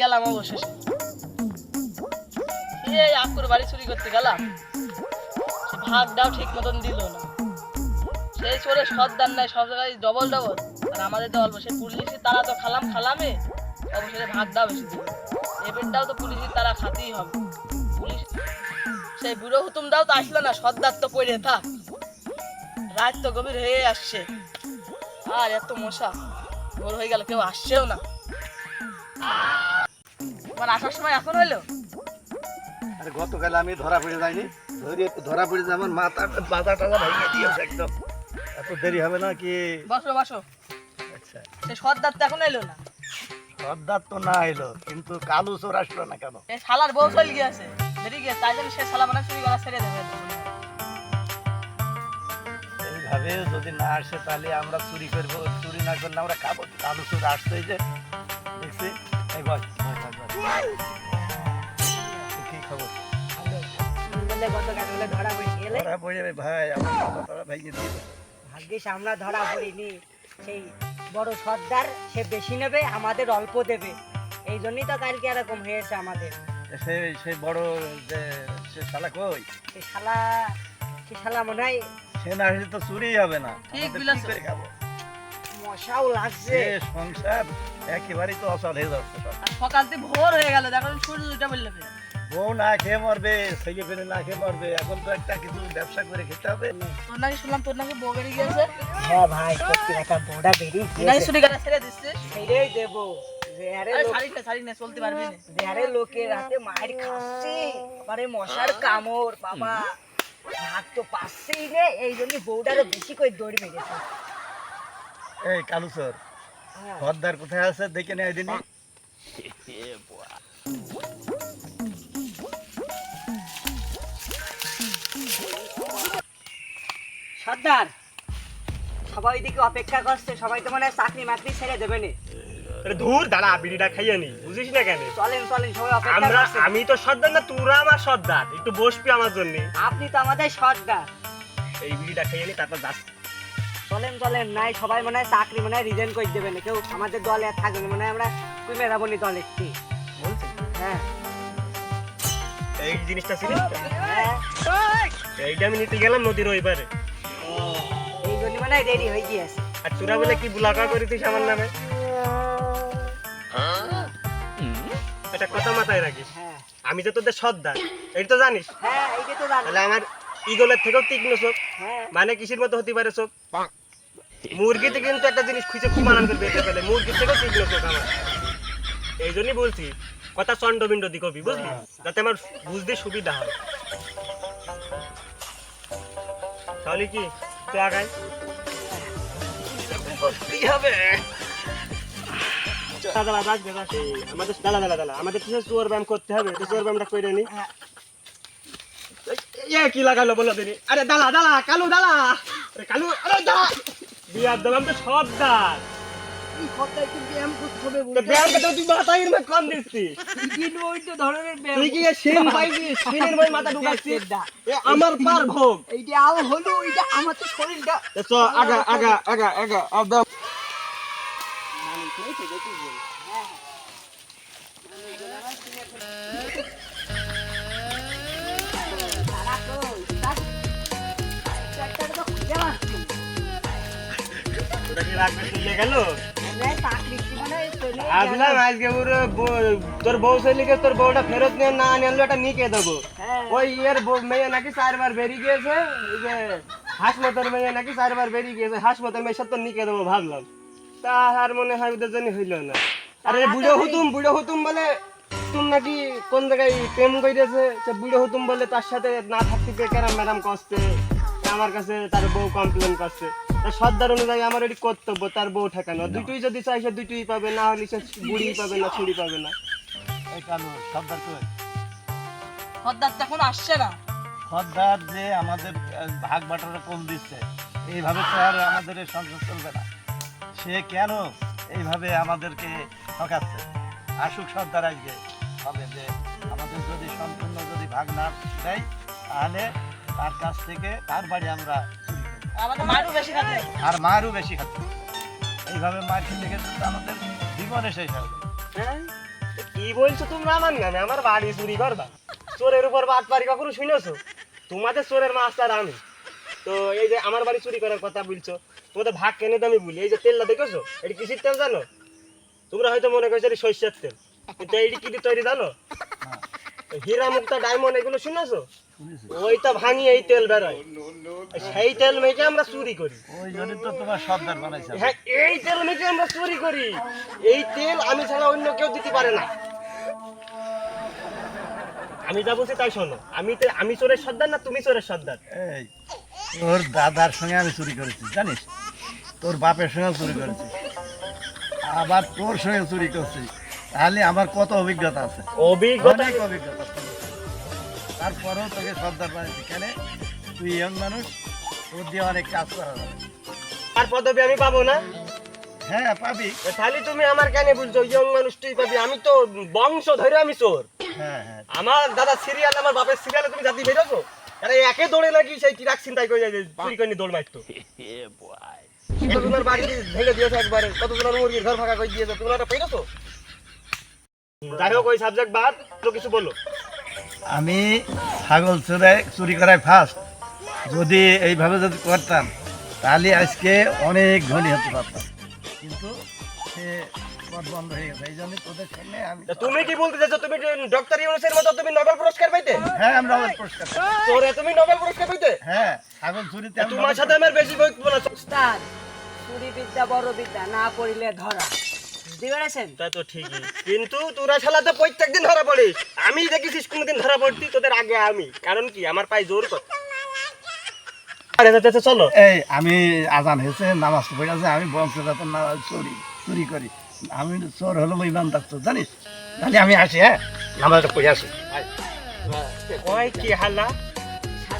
গেলাম অবশেষে। আকুর বাড়ি চুরি করতে গেলাম। ভাগটাও ঠিক মতন দিল না। সেই চোরে সর্দার নাই সব জায়গায় ডবল ডবল। আর আমাদের তো অল্প, সে পুলিশি তারা তো খালাম খালামে। অবশেষে ভাগটাও বেশি দিল। এবারটাও তো পুলিশি তারা খাতেই হবে। সেই বুড়ো হুতুমটাও তো আসলো না সর্দার তো পড়ে থাক। রাত তো গভীর হয়ে আসছে। আর এত মশা ভোর হয়ে গেল কেউ আসছেও না। আমার আসার সময় এখন হইল আরে গতকাল আমি ধরা পড়ে যাইনি। ধরে ধরা পড়ে আমার মাথা মাথা ভেঙে দিয়েছে একদম। এত দেরি হবে না কি? বসো বসো। আচ্ছা। সে সর্দার তো এখন এলো না। সর্দার তো না এলো কিন্তু কালু চোর আসলো না কেন? এই শালার বউ চলে গিয়েছে। তাই জন্য সে মানে চুরি করা ছেড়ে দেবে। এইভাবে যদি না আসে তাহলে আমরা চুরি করব চুরি না করলে আমরা খাব চোর এই যে দেখছি? এই বস। কি খবর? ধরা পড়ে যাবে ভাই ভাগ্যিস আমরা ধরা পড়িনি। সেই বড় সর্দার সে বেশি নেবে আমাদের অল্প দেবে। এই জন্যই তো কালকে এরকম হয়েছে আমাদের। সে সে বড় যে সে শালা কই? সে শালা সে শালা মনে হয় সে না আসলে তো চুরি হবে না। ঠিক আমাদের কি বলেছ। করে খাব। মশাও লাগছে। সংসার একেবারেই তো অচল হয়ে যাচ্ছে সকাল থেকে ভোর হয়ে গেল দেখো সূর্য দুটা বললে বউ না খেয়ে মরবে ছেলে না খেয়ে মরবে এখন তো একটা কিছু ব্যবসা করে খেতে হবে। তোর নাকি শুনলাম তোর নাকি বউ বেরিয়ে গিয়েছে। হ্যাঁ ভাই একটা বেরিয়ে নাকি ছেড়ে দিচ্ছিস ছেড়েই দেবো। লোক খাচ্ছি। আরে মশার কামড় বাবা। তো পাচ্ছেই এই জন্য বউটারও বেশি করে দৌড় মেরেছে। এই হ্যাঁ। কোথায় আছে দেখে নেয় দিনই। সর্দার সবাই দিকে অপেক্ষা করছে সবাই তো মনে হয় চাকরি মাকরি ছেড়ে দেবে নি। ধুর দাঁড়া বিড়িটা খাইয়ে নি। বুঝিস না কেন? চলেন চলেন সবাই অপেক্ষা আমরা করছে। আমি তো সর্দার না তোরা আমার সর্দার। একটু বসবি আমার জন্য। আপনি তো আমাদের সর্দার। এই বিড়িটা খাইয়ে নি তারপর যাস। চলেন চলেন নাই সবাই মনে হয় চাকরি মনে হয় রিজেন করে দেবে না। কেউ আমাদের দলে আর থাকবে না মনে হয় আমরা কুমে যাব নি দলে কি বলছে। হ্যাঁ। এই জিনিসটা ছিল হ্যাঁ। এইটা আমি নিতে গেলাম নদীর ওই পারে। এই জন্য মনে হয় রেডি হয়ে গিয়েছে। আর তোরা বলে কি বুলাকা করিতিস আমার নামে? এটা কথা মাথায় রাখিস। হ্যাঁ। আমি যে তোদের সর্দার এই তো জানিস? হ্যাঁ এইটা তো জানি। তাহলে আমার ইগলের থেকেও তীক্ষ্ণ চোখ। হ্যাঁ। মানে কিসের মতো হতে পারে চোখ? মুরগিতে কিন্তু একটা জিনিস খুঁজে খুব আনন্দ পেতে পেলে মুরগির থেকেও তীক্ষ্ণ চোখ আমার। এই জন্যই বলছি কথা চন্ডবিন্ড দি কবি বুঝলি? যাতে আমার বুঝতে সুবিধা হয়। তাহলে কি তুই আগাই দাদা দাদা দাদা দাদা আমাদের দাদা দাদা দাদা আমাদের কিছু চোর ব্যায়াম করতে হবে তো চোর ব্যায়ামটা করে নি এ কি লাগালো বলো দিনি আরে দালা দালা কালু দালা আরে কালু আরে দালা বিয়ার দাম তো সব দাল এই সপ্তাহে কিন্তু ব্যায়াম করতে হবে তো ব্যায়াম করতে তুই মাথা এর মধ্যে কম দিচ্ছিস বিভিন্ন ওই তো ধরনের ব্যায়াম তুই কি এ সিন পাইছিস সিনের মধ্যে মাথা ঢুকাচ্ছিস এ আমার পার ভোগ এইটা হলো এইটা আমার তো শরীরটা আগা আগা আগা আগা একদম তোরা কি রাখবে চলে গেল আসলাম আজকে ওর বউ- তোর বউ ছেলেকে তোর বউটা ফেরত নিয়ে না আনলো এটা নিকে দেবো ওই ইয়ের বউ- মেয়ে নাকি চারবার বেরিয়ে গিয়েছে ওই যে হাসমতের মেয়ে নাকি চারবার বেরিয়ে গিয়েছে হাসমতের মেয়ের সাথে তো নিকে দেবো ভাবলাম তা আর মনে হয় ওদের জন্য হইল না। আরে বুড়ো হুতুম বুড়ো হুতুম বলে তুমি নাকি কোন জায়গায় প্রেম কইরেছে? তো বুড়ো হুতুম বলে তার সাথে না থাকতে কেরাম ম্যাডাম কষ্টে আমার কাছে তার বউ কমপ্লেন করছে। সর্দার অনুযায়ী আমার এটি কর্তব্য তার বউ ঠেকানো। দুটোই যদি চাই সে দুটোই পাবে না হলে সে বুড়ি পাবে না ছুরি পাবে না। এই কালু সর্দার কই? সর্দার তো এখন আসছে না। সর্দার যে আমাদের ভাগ বাটারা কম দিচ্ছে এইভাবে তো আর আমাদের সংসার চলবে না। সে কেন এইভাবে আমাদেরকে ঠকাচ্ছে? আসুক সর্দার আজকে হবে যে আমাদের যদি সম্পূর্ণ যদি ভাগ না দেয় তাহলে তার কাছ থেকে তার বাড়ি আমরা আর মারও বেশি খাচ্ছে। এইভাবে মার খেতে খেতে আমাদের জীবনে শেষ হবে হ্যাঁ? কি বলছো তোমরা আমার নামে? আমার বাড়ি চুরি করবা। চোরের উপর বাদ পারি কখনো শুনেছো? তোমাদের চোরের মাস্টার আমি। তো এই যে আমার বাড়ি চুরি করার কথা বলছো তোমাদের ভাগ কেনে তো আমি বলি এই যে তেলটা দেখেছ? এটা কিসের তেল জানো? তোমরা হয়তো মনে করছ এটা সর্ষের তেল। কিন্তু এইটি কি তৈরি জানো? হীরা মুক্তা ডায়মন্ড এগুলো শুনেছো? ওইটা ভাঙিয়ে এই তেল বেরোয়। সেই তেল মেখে আমরা চুরি করি। ওই জন্য তো তোমার সর্দার বানাইছে। হ্যাঁ এই তেল মেখে আমরা চুরি করি। এই তেল আমি ছাড়া অন্য কেউ দিতে পারে না। আমি যা বলছি তাই শোনো। আমি তে- আমি চোরের সর্দার না তুমি চোরের সর্দার? এই তোর দাদার সঙ্গে আমি চুরি করেছি জানিস? তোর বাপের সঙ্গে চুরি করেছি। আবার তোর সঙ্গে চুরি করছি। তাহলে আমার কত অভিজ্ঞতা আছে? অভিজ্ঞতা অভিজ্ঞতা তারপরেও তোকে সর্দার বানিয়েছি কেন? তুই ইয়ং মানুষ তোর দিয়ে অনেক কাজ করা যাবে আর পদবি আমি পাবো না? হ্যাঁ পাবি। তাহলে তুমি আমার কেন বলছো? ইয়ং মানুষ তুই পাবি। আমি তো বংশ ধরে আমি চোর। আমার দাদা সিরিয়াল আমার বাপের সিরিয়ালে তুমি জাতি বেরোছো? আরে একে দৌড়ে নাকি সেই ট্রাক চিন্তাই করে যায় চুরি করে দৌড় মারতো। কিন্তু তোমার বাড়ি ভেঙে দিয়েছ একবারে কত তোমার মুরগির ঘর ফাঁকা করে দিয়েছ তোমরা ওটা পেরেছ? যাই হোক ওই সাবজেক্ট বাদ তো কিছু বলো। আমি ছাগল চুরাই চুরি করাই ফার্স্ট যদি এইভাবে যদি করতাম তাহলে আজকে অনেক ধনী হতে পারতাম। কিন্তু সে পথ বন্ধ হয়ে গেছে এই জন্য তোদের সামনে আমি তা তুমি কি বলতে চাইছো তুমি ডক্টর ইউনুসের মতো তুমি নোবেল পুরস্কার পাইতে? হ্যাঁ আমরা অনেক পুরস্কার তোরে তুমি নোবেল পুরস্কার পাইতে? হ্যাঁ ছাগল চুরিতে তোমার সাথে আমার বেশি বই বলা উস্তাদ চুরি বিদ্যা বড় বিদ্যা না পড়িলে ধরা। বুঝতে তা তো ঠিকই কিন্তু তোরা শালা তো প্রত্যেকদিন ধরা পড়িস। আমি দেখেছিস কোনোদিন ধরা পড়তি তোদের আগে আমি। কারণ কি আমার পায়ে জোর কর। আরে চলো। এই আমি আজান হয়েছে নামাজ পড়ে আছে আমি না চুরি চুরি করি। আমি চোর হলো ইমান ডাক্তার জানিস তাহলে আমি আসি হ্যাঁ নামাজটা পড়ে আসি ওই কি হাল্লা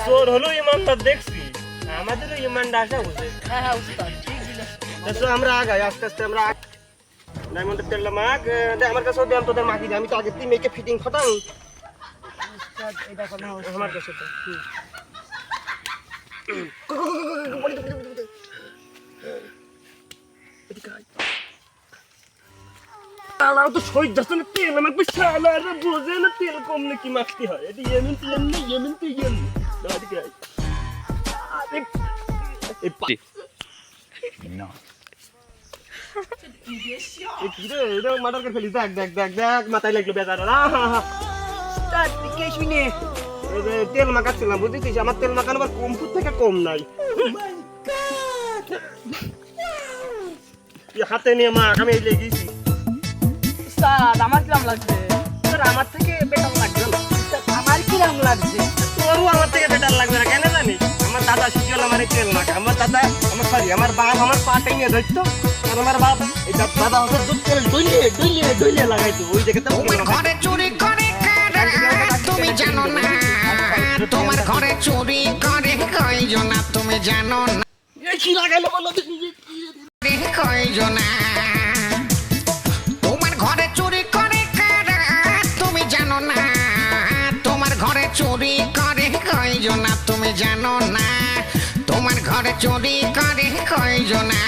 চোর হলো ইমানদার দেখছি আমাদেরও ইমানটা আসা হ্যাঁ হ্যাঁ আমরা আগাই আস্তে আস্তে আমরা ডায়মন্ডের তেলটা আহ, আমার কাছেও দেন তোদের মাগি দে আমি তো আগে তুই মেয়েকে ফিটিং উস্তাদ আমার কাছে তো হুম। তারাও তো শহীদ যাচ্ছে না তেল আমাকে শালা রে বোঝে না তেল কম নাকি মাখতে হয়? এটা ইয়েমেন তো ইয়েমেন ইয়েমেন তো ইয়েমেন। দাঁড়ি গাই এই পা- এ কি রে এটা মার্ডার করে ফেলিস। দেখ দেখ দেখ দেখ মাথায় লাগল বেজার। আহা উস্তাদ কে শুনে। এই যে তেল মাখাচ্ছিলাম বুঝেছিস? আমার তেল মাখানো আবার কম্পুর থেকে কম নাই। এই হাতে নিয়ে মাখ আমি লেগেছি। উস্তাদ আমার কিরম লাগছে? তোর আমার থেকে বেটার লাগবে না। আমার কিরম লাগছে? তোরও আমার থেকে বেটার লাগবে না কেন জানিস আমার দাদা শিখিয়ে আমার এই তেল মাখা আমার দাদা আমার সরি আমার বাপ আমার পাটাই নিয়ে ধরতো। আর আমার বাপ এই দাদা হচ্ছে দুধ তেল ডইলে ডইলে ডইলে লাগাইতো। ওই জায়গাতে ঘরে চুরি করে তুমি জানো না। তোমার ঘরে চুরি করে কয়জনা তুমি জানো না। কি লাগাইলো বলো দেখি কয়জনা। তোমার কয়জনা তুমি জানো না। তোমার ঘরে চুরি করে কয়জনা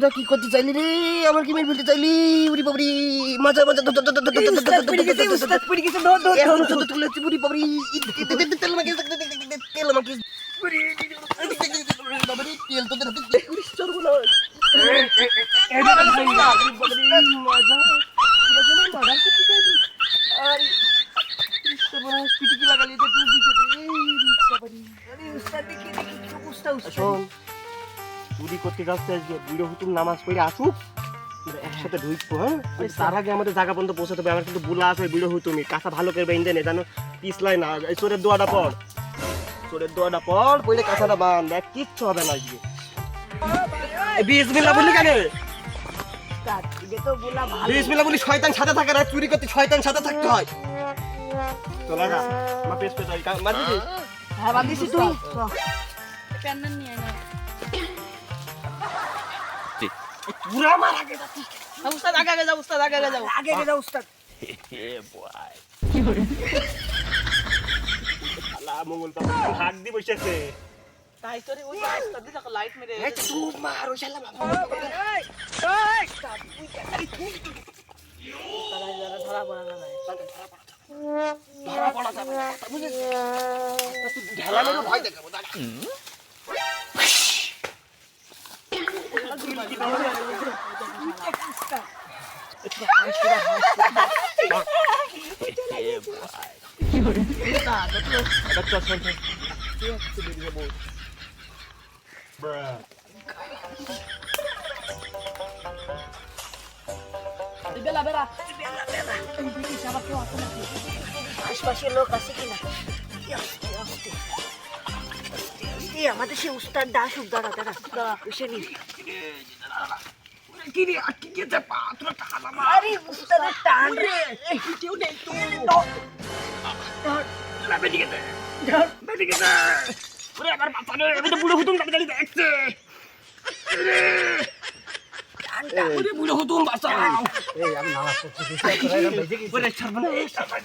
তোরা কি করতে চাইলি রে আমার কি মেয়ে ফেলতে চাইলি উরি বাবরি মজা মজা এখন শুধু তুলে উরি বাবরি তেল মাখিয়ে তেল মাখিয়ে তেল তোদের হাতে না মজা মজা যাচ্ছে আজকে বুড়ো হুতুম নামাজ পড়ে আসুক একসাথে ঢুকবো হ্যাঁ? কিন্তু তার আগে আমাদের জায়গা পর্যন্ত পৌঁছাতে হবে আমার কিন্তু বুলা আছে বুড়ো হুতুমি। কাঁচা ভালো করে বেঁধে নে জানো পিছলাই না এই চোরের দোয়াটা পর চোরের দোয়াটা পর পড়লে কাঁচাটা বান দেখ কিচ্ছু হবে না আজকে। এই বিসমিল্লাহ বললি কেন? তো বলা বলি শয়তান সাথে থাকে না চুরি করতে শয়তান সাথে থাকতে হয়। তো লাগা আমার পেছ পেছ মারবি কি? হ্যাঁ বাঁধিছি তুই। প্যান্ডেল নিয়ে পুরা মার আগে উস্তাদ আগে আগে যাও উস্তাদ আগে আগে যাও। আগে উস্তাদ। মঙ্গল দি বসেছে তাই তো ওই উস্তাদ দি লাইট মেরে এই তুই মার ওই শালা বাবা। ধরা পড়া না ধরা পড়া যাবে না, কথা বুঝেছিস? তুই ঢেলানোরও ভয় দেখাবো দাঁড়া। এটা চল, চল, চল। বেলা বেলা আশপাশে লোক আছে কিনা আস্তে আস্তে আস্তে আমাদের সে উস্তাদ দাস দাঁড়া দাঁড়া দাঁড়া বসে নি আরে উস্তাদের টান রে কেউ নেই তো আমি করে এরকম বেঁচে গেছি। ওরে। বেড়া, বেড়া, বেড়া, বেড়া, বেড়া, বেড়া। ওরে মাথা করে শুনতে হবে। তো মাথা আমার ভাই আমার মেরে দিছে ওরে শালা। ওরে শালা,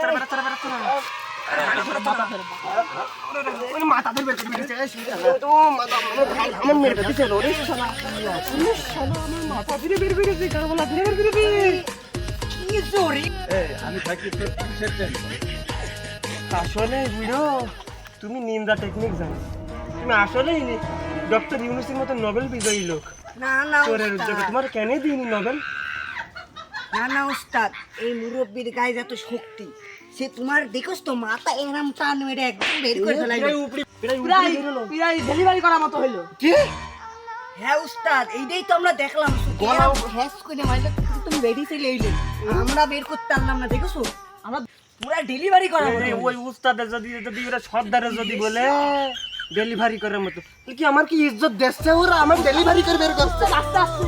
আমার মাথা ধরে আসলে তুমি নিন্দা টেকনিক জানো তুমি আসলেই ডক্টর ইউনুসের মতো নোবেল বিজয়ী লোক তোমার কেন দিইনি নোবেল না না, উস্তাদ। এই মুরব্বীর গায়ে যত শক্তি সে তোমার দেখোস তো মাথা এরাম টান মেরে একদম বের করে ফেলাই প্রায় প্রায় ডেলিভারি করার মতো হইল। কি? হ্যাঁ উস্তাদ এইটাই তো আমরা দেখলাম। গলাও- হ্যাস করে মাইলে তুমি বেরিয়ে চলে এলে আমরা বের করতে পারলাম না দেখোছো আমরা পুরা ডেলিভারি এই ওই উস্তাদের যদি যদি ওরা সর্দারে যদি বলে ডেলিভারি করার মতো কি আমার কি ইজ্জত দেখছে ওরা আমার ডেলিভারি করে বের করছে। আস্তে আস্তে।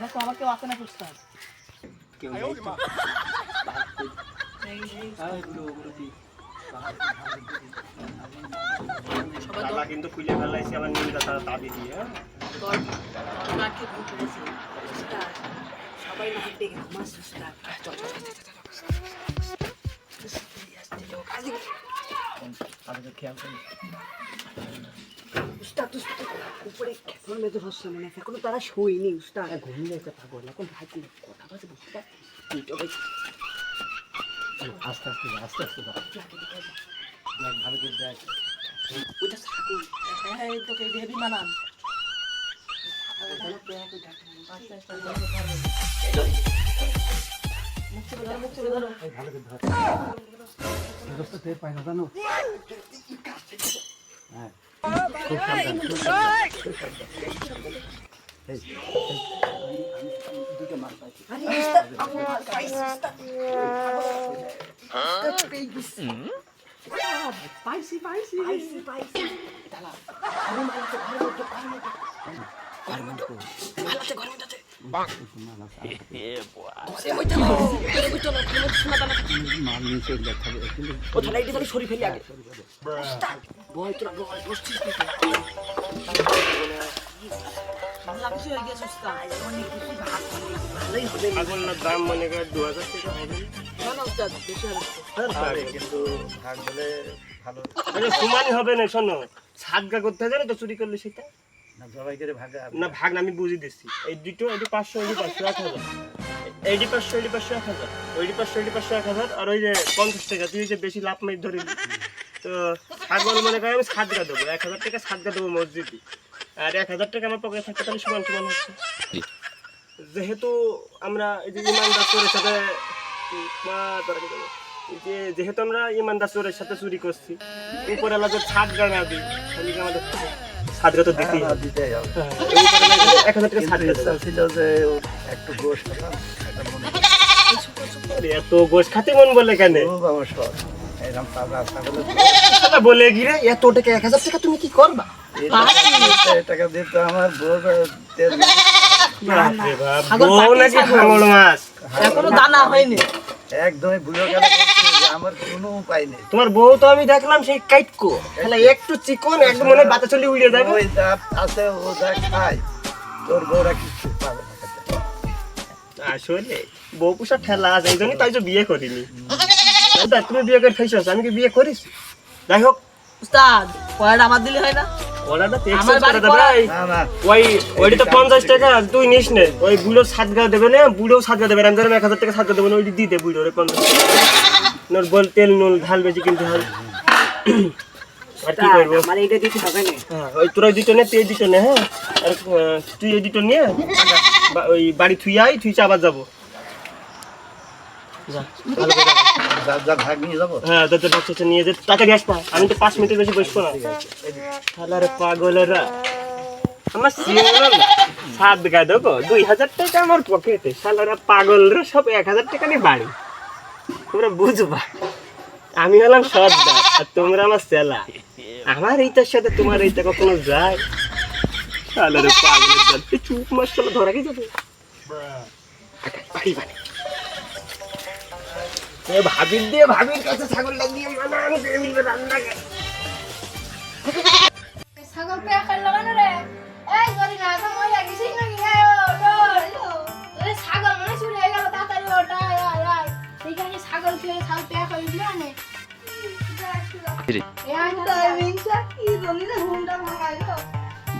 দেখো আমার কেউ আসে না উস্তাদ তালা কিন্তু খুলে ফেলাইছি আমার নিন্দা তারা তাবি দিয়ে হ্যাঁ? সবাই না হেঁটে গেল। মাস উস্তাদ চল চল আস্তে লোক। খেয়াল করি। উস্তাদ উস্তাদ উপরে খেপর মেজর হচ্ছে মনে হয় এখনও তারা শোয়নি উস্তাদ। ঘুমিয়ে যাচ্ছে পাগল এখন ভাই তুমি কথা বলছে বুঝতে? আস্তে আস্তে আস্তে আস্তে। দেখ ভালো করে দেখ। হ্যাঁ তোকে হেভি মানান। ভালো করে ধর। পাই না জানো? হ্যাঁ। পাইছি উস্তাদ আমার পাইছি উস্তাদ উস্তাদ পেয়ে গেছি পাইছি পাইছি পাইছি পাইছি মার নিচে কিন্তু ও এটা তাহলে সরি ফেলি আগে। বয় তোরা বয় বসছিস কি হয়ে ভাগ দাম মনে করে দু হাজার টাকা হবে। না না উস্তাদ বেশি হবে। কিন্তু ভাগ হলে ভালো। সমানই হবে না শোনো। সাদগা করতে হবে তো চুরি করলে সেটা? না ভাগে আমি বুঝে দিচ্ছি। এই দুটো এটি পাঁচশো এটি পাঁচশো এক হাজার। এইটি পাঁচশো এটি পাঁচশো এক হাজার। ওইটি পাঁচশো এটি পাঁচশো এক হাজার। আর ওই যে পঞ্চাশ টাকা তুই যে বেশি লাভ মাই ধরে। তো ছাগল মনে করে আমি সাদগা দেবো। এক হাজার টাকা সাদগা দেবো মসজিদে। আর এক হাজার টাকা আমার পকেটে থাকতে তাহলে সমান সমান হচ্ছে। যেহেতু আমরা এই যে ইমানদার চোরের সাথে বলে? যে যেহেতু আমরা ইমানদার চোরের সাথে চুরি করছি উপরে আলাদা ছাদগা না দিই আমাদের তো দিতেই হবে। এক হাজার টাকা কিন্তু ছাদগা ইচ্ছা দেবো। ছিল যে একটু গোশ মনে এত গোশ খাতে মন বলে কেন? বলে গিরে এত টাকা এক হাজার টাকা তুমি কি করবা? টাকা দিয়ে তো আমার বউ নাকি মাছ? এখনও দানা হয়নি। একদমই বুঝো গেল আমার কোনো উপায় নেই। তোমার বউ তো আমি দেখলাম সেই কাইটকো। তাহলে একটু চিকন একদম মনে বাতা চলে উড়ে যাবে। ওই যা আছে ও যা খায় তোর বউরা কিছু পাবে না। আসলে বউ পুষা ঠেলা আছে এই জন্যই তাই তো বিয়ে করিনি। দাদা তুমি বিয়ে করে খাইছো আমি কি বিয়ে করিস? যাই হোক। উস্তাদ পয়সাটা আমার দিলে হয় না। তো করে দেবে না না। ওই ওইটা তো পঞ্চাশ টাকা তুই নিস নে। ওই বুড়ো সাতগা দেবে না বুড়ো সাতগা দেবে আমি ধরো এক হাজার টাকা সাতগা দেবো না ওইটি দিয়ে দে বুড়ো রে পঞ্চাশ নোর বল তেল নুন ঢাল বেশি কিনতে হয়। আর কি করব? আমার এইটা দিতে হবে না। হ্যাঁ, ওই তোরা দুটো নে তুই এই দুটো নে হ্যাঁ? আর তুই এই দুটো নিয়ে বা- ওই বাড়ি থুই আই থুই আবার যাব। যা, ভালো করে রাখ। যা যা ভাগ নিয়ে যাব? হ্যাঁ বাচ্চা নিয়ে যে টাকা গ্যাস না আমি তো পাঁচ মিনিটের বেশি বসবো না। পাগলেরা। আমার সিঙ্গল সাত গায়ে দেবো দুই হাজার টাকা আমার পকেটে শালারা পাগলরা সব এক হাজার টাকা নিয়ে বাড়ি। তোমরা বুঝবা। আমি হলাম সর্দার, আর তোমরা আমার সেলা। আমার এইটার সাথে তোমার এইটা কখনো যায়? চুপ মাস চলো ধরা কি এ ভাবির দিয়ে ভাবির কাছে ছাগলটা দিয়ে মানা আমি টেবিলে রান্না করি ছাগল পেয়া লাগানো রে? এই করি না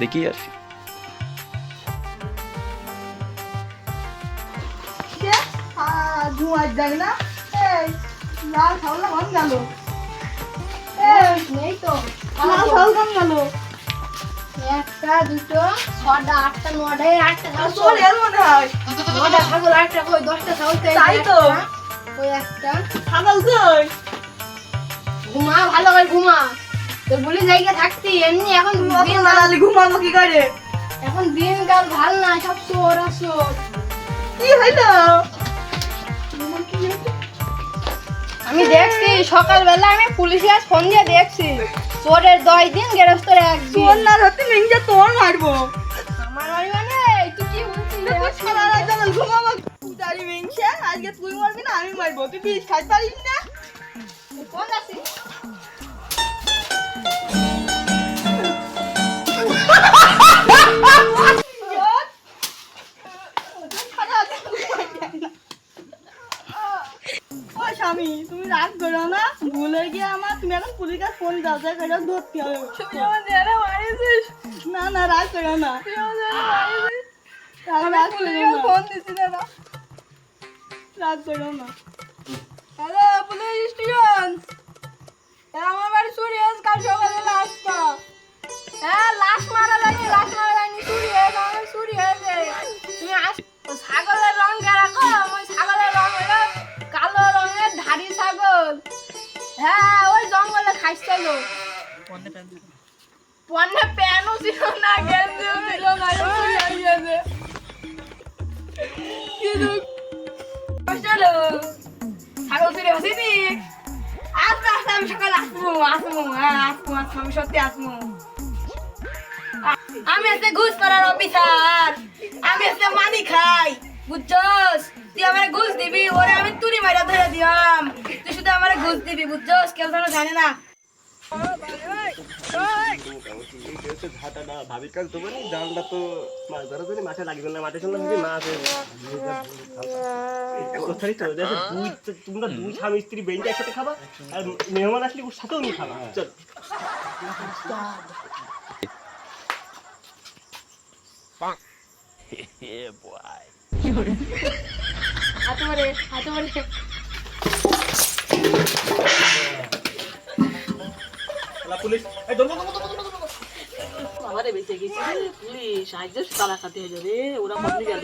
দেখি কম গেল একটা দুটো ছটা আটটা আটটা হয় দশটা ওই একটা ঘুমা, ভালো করে ঘুমা। তোর বলি জায়গা থাকতি এমনি এখন দিন ঘুমাবো কি করে? এখন দিন কাল ভালো না সব চোর আসোর কি হইল? আমি দেখছি সকালবেলা আমি পুলিশে আজ ফোন দিয়ে দেখছি চোরের দশ দিন গেরস্তর একদিন। না ধরতে মিংজা তোর মারবো। আমার বাড়ি মানে তুই কি বলছিস? ঘুমাবো। দাঁড়ি মিংসা আজকে তুই মারবি না আমি মারবো। তুই বিষ খাইতে পারিস না? ফোন আছিস স্বামী তুমি রাগ করো না। ভুলে গিয়ে আমার তুমি এখন পুলিশের ফোন দাও তাই করে ধরতে হবে। তুমি আমার জেনে মারিছিস না না রাগ করো না। তুই আমার জেনে মারিছিস রাগ করো না। ফোন দিছি না রাগ করো না। Hello police station. আমার বাড়ি চুরি হয়েছে কাল সকালে লাশটা হ্যাঁ লাশ মারা যায়নি লাশ মারা যায়নি চুরি চুরি হয়েছে তুমি আস ছাগলের রং ওই ছাগলের রং হলো কালো রঙের ধাড়ি ছাগল। হ্যাঁ ওই জঙ্গলে খাইছিল পণ্যে প্যানও ছিল। না গেঞ্জিও ছিল না এই চুরি হয়ে গেছে কি দুঃখ। কষ্ট হলো। ছাগল চুরি হয়েছি আসবে আসবে আমি সকালে আসব আসব হ্যাঁ আসব আসব আমি সত্যি আসব। আমি হচ্ছে ঘুষ করার অফিসার। আমি হচ্ছে মানি খাই। বুঝছস? তুই আমার ঘুষ দিবি, ওরে আমি তুরি মাইরা ধরে দিয়াম। তুই শুধু আমার ঘুষ দিবি, বুঝছস? কেউ যেন জানে না। তো তো খাবা মেহমান আসলে ওর সাথেও নিয়ে খাবা পুলিশ। আমারে বেঁচে গেছি। রে, পুলিশ আজ তালা খাতে হয়ে যাবে ওরা কমে গেল।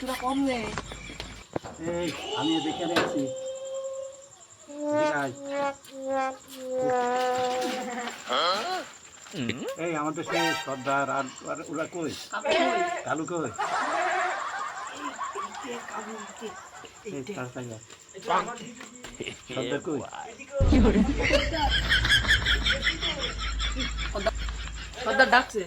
তোরা কম নে এই আমি এখানে আছি। এই আমাদের সেই সর্দার আর ওরা কই? কালু কই? সর্দার কই? সর্দার ডাকছে।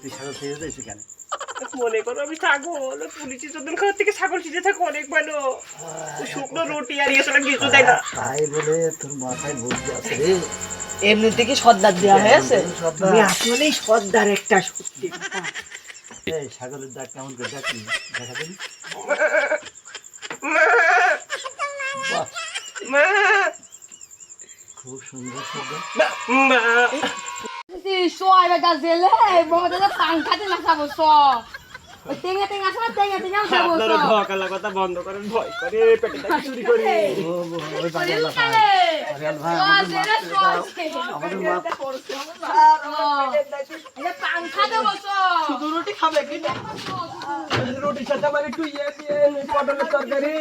তুই ছাগল ছেড়ে দিয়েছিস কেন? মনে করো আমি ছাগল পুলিশের চোদ্দ খাওয়ার থেকে ছাগল সিজে থাকো অনেক ভালো। শুকনো রুটি আর ইয়ে সব কিছু দেয় না। তাই বলে তোর মাথায় বুদ্ধি আছে রে। এমনিতে কি সর্দার দেওয়া হয়েছে? সর্দার। আমি আসলেই সর্দার একটা সত্যি এই ছাগলের ডাক কেমন করে ডাকি দেখা দিন খুব সুন্দর শব্দ মা সোয়াই বেটা জেলে বমতে পাংখাতে না খাব স ওই টেঙ্গা টেঙ্গা আছে না টেঙ্গা টেঙ্গা স আপনারা ঢকালা কথা বন্ধ করেন ভয় করে পেটে টাকা চুরি করে। ও, ওই বাংলা ভাই আরিয়াল ভাই আমাদের মা- পাংখা দেবো শুধু রুটি খাবে কি? না রুটির সাথে আমার একটু ইয়ে দিয়ে পটলের তরকারি।